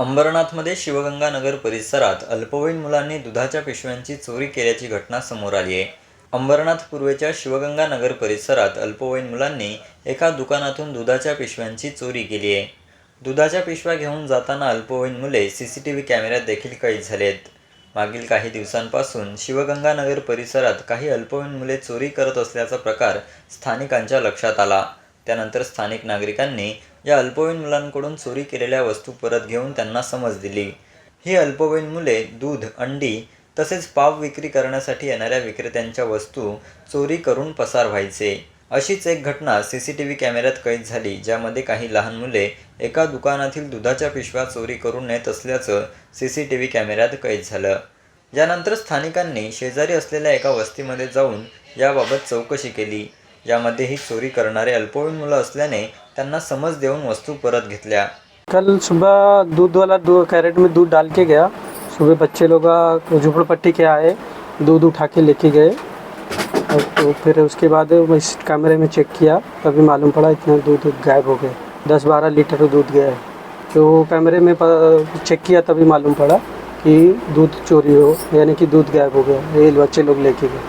अंबरनाथमध्ये शिवगंगा नगर परिसरात अल्पवयीन मुलांनी दुधाच्या पिशव्यांची चोरी केल्याची घटना समोर आली आहे. अंबरनाथ पूर्वेच्या शिवगंगा नगर परिसरात अल्पवयीन मुलांनी एका दुकानातून दुधाच्या पिशव्यांची चोरी केली आहे. दुधाच्या पिशव्या घेऊन जाताना अल्पवयीन मुले सी सी टी व्ही कॅमेऱ्यात देखील कैद झाले आहेत मागील काही दिवसांपासून शिवगंगा नगर परिसरात काही अल्पवयीन मुले चोरी करत असल्याचा प्रकार स्थानिकांच्या लक्षात आला. त्यानंतर स्थानिक नागरिकांनी या अल्पवयीन मुलांकडून चोरी केलेल्या वस्तू परत घेऊन त्यांना समज दिली. ही अल्पवयीन मुले दूध अंडी तसेच पाव विक्री करण्यासाठी येणाऱ्या विक्रेत्यांच्या वस्तू चोरी करून पसार व्हायचे. अशीच एक घटना सी सी टी व्ही कॅमेऱ्यात कैद झाली ज्यामध्ये काही लहान मुले एका दुकानातील दुधाच्या पिशव्या चोरी करून नेत असल्याचं सी सी टी व्ही कॅमेऱ्यात कैद झालं. यानंतर स्थानिकांनी शेजारी असलेल्या एका वस्तीमध्ये जाऊन याबाबत चौकशी केली. यामध्ये ही चोरी करणारे अल्पवयीन मुलं असल्याने त्यांना समज देऊन वस्तू परत घेतल्या. कल सुबह दूध वाला दो कैरेट में दूध डाल के गया. सुबह बच्चे लोग झोपड़पट्टी के आए दूध उठा के लेके गए. और तो फिर उसके बाद मैं इस कैमरे में चेक किया तभी मालूम पड़ा इतना दूध गायब हो गए दस बारह लीटर दूध गया है. तो कैमरे में प- चेक किया तभी मालूम पड़ा कि दूध चोरी हो यानी कि दूध गायब हो गया. ये बच्चे लोग लेके गए.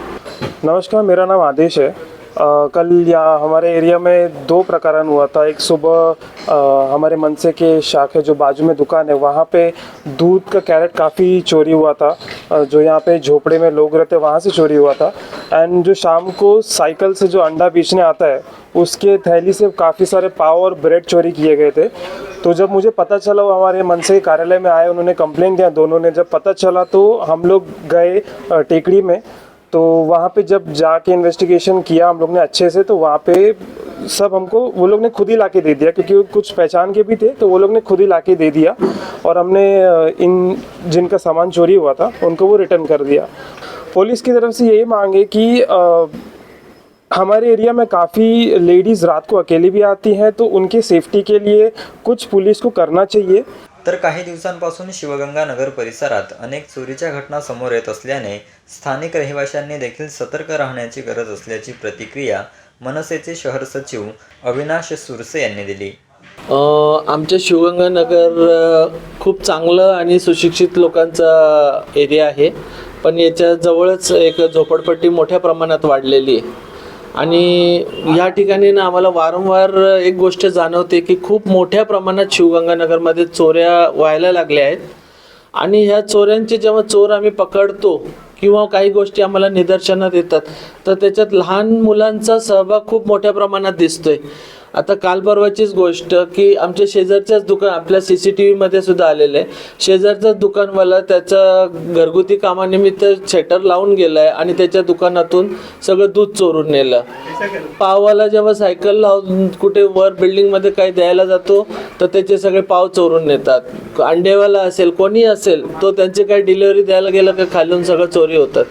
नमस्कार मेरा नाम आदेश है. कल यहाँ हमारे एरिया में दो प्रकरण हुआ था। एक सुबह हमारे मनसे के शाखे जो बाजू में दुकान है, वहाँ पे दूध का कैरेट काफ़ी चोरी हुआ था। जो यहाँ पे झोपड़े में लोग रहते वहाँ से चोरी हुआ था। एंड जो शाम को साइकिल से जो अंडा बेचने आता है, उसके थैली से काफ़ी सारे पाव और ब्रेड चोरी किए गए थे। तो जब मुझे पता चला, वो हमारे मनसे के कार्यालय में आए, उन्होंने कंप्लेन दिया, दोनों ने जब पता चला तो हम लोग गए टेकड़ी में। तो वहाँ पे जब जाके इन्वेस्टिगेशन किया हम लोग ने अच्छे से तो वहाँ पे सब हमको, वो लोग ने खुद ही लाके दे दिया, क्योंकि कुछ पहचान के भी थे तो वो लोग ने खुद ही लाके दे दिया। और हमने इन जिनका सामान चोरी हुआ था, उनको वो रिटर्न कर दिया। पुलिस की तरफ़ से यही मांगे कि हमारे एरिया में काफ़ी लेडीज़ रात को अकेली भी आती हैं तो उनकी सेफ्टी के लिए कुछ पुलिस को करना चाहिए। तर काही दिवसांपासून शिवगंगा नगर परिसरात अनेक चोरीच्या घटना समोर येत असल्याने स्थानिक रहिवाशांनी देखील सतर्क राहण्याची गरज असल्याची प्रतिक्रिया मनसेचे शहर सचिव अविनाश सुरसे यांनी दिली. आमच्या शिवगंगानगर नगर खूप चांगलं आणि सुशिक्षित लोकांचा एरिया आहे. पण याच्या जवळच एक झोपडपट्टी मोठ्या प्रमाणात वाढलेली आहे. आणि या ठिकाणी ना आम्हाला वारंवार एक गोष्ट जाणवते की खूप मोठ्या प्रमाणात शिवगंगानगरमध्ये चोऱ्या व्हायला लागल्या आहेत. आणि ह्या चोऱ्यांचे जेव्हा चोर आम्ही पकडतो किंवा काही गोष्टी आम्हाला निदर्शनात येतात तर त्याच्यात लहान मुलांचा सहभाग खूप मोठ्या प्रमाणात दिसतोय. आता काल परवाचीच गोष्ट की आमच्या शेजारच्याच दुकान आपल्या सी सी टी व्हीमध्ये सुद्धा आलेलं आहे. शेजारचाच दुकानवाला त्याचा घरगुती कामानिमित्त शेटर लावून गेलाय आणि त्याच्या दुकानातून सगळं दूध चोरून नेलं. पाववाला जेव्हा सायकल लावून कुठे वर बिल्डिंगमध्ये काही द्यायला जातो तर त्याचे सगळे पाव चोरून नेतात. अंडेवाला असेल कोणी असेल तो त्यांची काही डिलिव्हरी द्यायला गेलं का खालून सगळं चोरी होतात.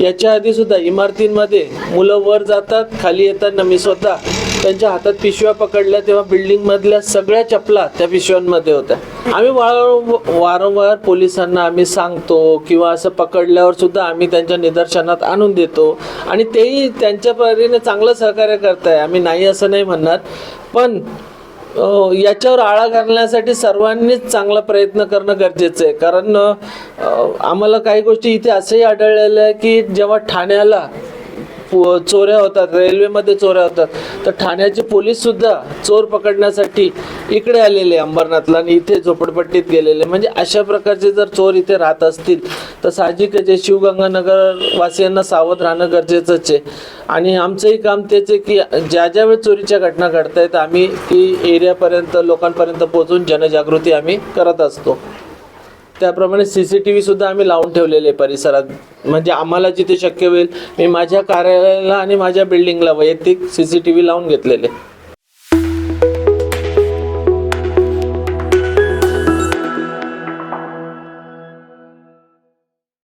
याच्या आधी सुद्धा इमारतींमध्ये मुलं वर जातात खाली येताना मी स्वतः त्यांच्या हातात पिशव्या पकडल्या तेव्हा बिल्डिंगमधल्या सगळ्या चपला त्या पिशव्यांमध्ये होत्या. आम्ही वारंवार पोलिसांना आम्ही सांगतो किंवा असं पकडल्यावर सुद्धा आम्ही त्यांच्या निदर्शनात आणून देतो. आणि तेही त्यांच्या परीने चांगलं सहकार्य करताय. आम्ही नाही असं नाही म्हणणार. पण याच्यावर आळा घालण्यासाठी सर्वांनीच चांगला प्रयत्न करणं गरजेचं आहे. कारण आम्हाला काही गोष्टी इथे असंही आढळलेलं आहे की जेव्हा ठाण्याला चोऱ्या होतात रेल्वेमध्ये चोऱ्या होतात. तर ठाण्याचे पोलीस सुद्धा चोर पकडण्यासाठी इकडे आलेले अंबरनाथला आणि इथे झोपडपट्टीत गेलेले म्हणजे अशा प्रकारचे जर चोर इथे राहत असतील तर साहजिकच आहे शिवगंगानगर वासियांना सावध राहणं गरजेचंच आहे. आणि आमचंही काम तेच आहे की ज्या ज्या वेळेस चोरीच्या घटना घडत आहेत आम्ही ती एरियापर्यंत लोकांपर्यंत पोहोचून जनजागृती आम्ही करत असतो. त्याप्रमाणे सी सी टी व्हीसुद्धा आम्ही लावून ठेवलेले परिसरात. म्हणजे आम्हाला जिथे शक्य होईल मी माझ्या कार्यालयाला आणि माझ्या बिल्डिंगला वैयक्तिक सी सी टी व्ही लावून घेतलेले.